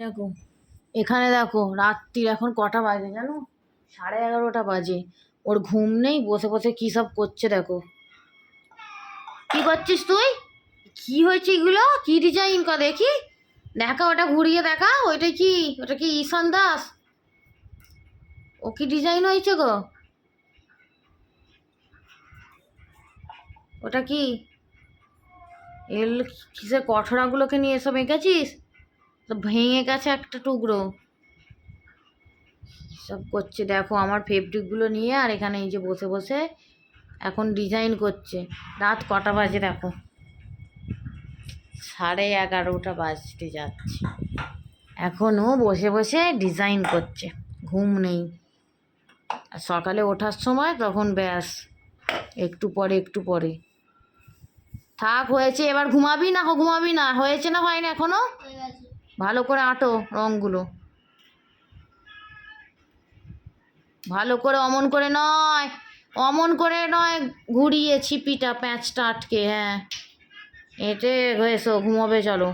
দেখো, এখানে দেখো, রাত্রির এখন কটা বাজে জানো? সাড়ে এগারোটা বাজে। ওর ঘুম নেই, বসে বসে কী সব করছে দেখো। কি করছিস তুই? কি হয়েছে এগুলো? কি ডিজাইন কর দেখি। দেখা, ওটা ঘুরিয়ে দেখা। ওইটা কি, ওটা কি ঈশান দাস? ও কি ডিজাইন হয়েছে গো? ওটা কি, এল, কিসের কঠোরাগুলোকে নিয়ে এসব এঁকেছিস? তো ভেঙে গেছে একটা টুকরো। সব করছে। দেখো, আমার ফেব্রিকগুলো নিয়ে আর এখানে এই যে বসে বসে এখন ডিজাইন করছে। রাত কটা বাজে দেখো? সাড়ে এগারোটা বাজতে যাচ্ছে। এখনও বসে বসে ডিজাইন করছে। ঘুম নেই। আর সকালে ওঠার সময় তখন ব্যাস, একটু পরে একটু পরে। থাক, হয়েছে। এবার ঘুমাবি না ঘুমাবি না। হয়েছে না হয়নি এখনও? ভালো করে আঁটো রঙগুলো। ভালো করে অমন করে নয়, অমন করে নয়, ঘুরিয়ে ছিপিটা প্যাঁচটা আটকে হ্যাঁ। এটে এসো, ঘুমোবে, চলো।